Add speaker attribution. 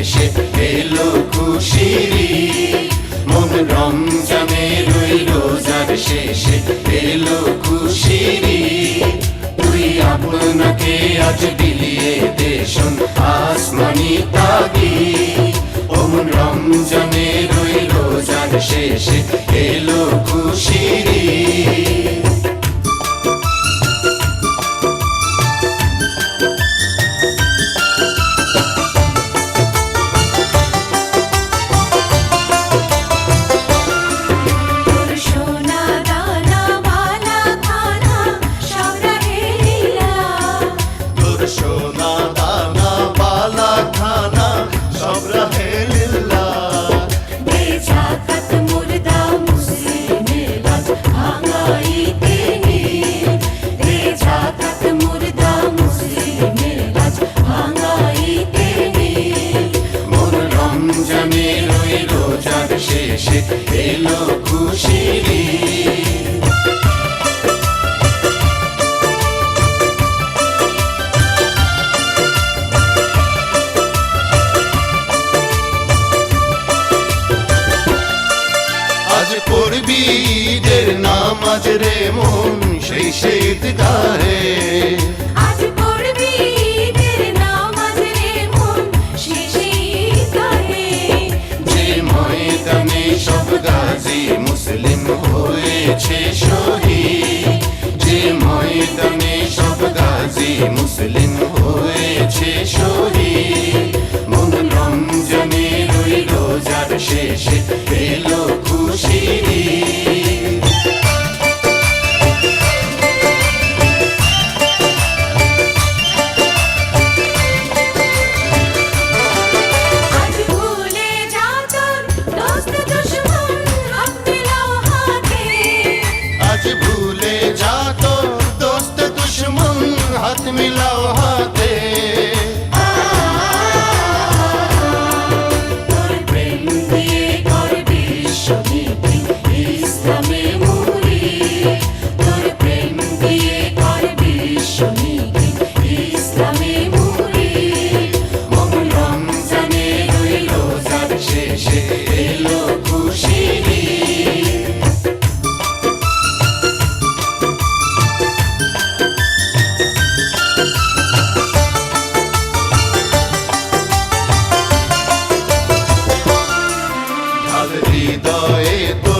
Speaker 1: শেষে এলো খুশিরি মন রমজানের ওই রোজার শেষে এলো খুশিরি তুই আপনাকে আজ বিলিয়ে দেশন আসমানি তাগি ওমন রমজানের ওই রোজার শেষে এলো খুশিরি শেষে এলো খুশিরি
Speaker 2: আজ পড়বি ঈদের নামাজ রে মন সেই সেই গায়ে
Speaker 1: মুসলিম হয়েছে শহীদ। মন রমজানের রইল যার শেষে
Speaker 3: মিলাও
Speaker 2: আমার হৃদয়ে তো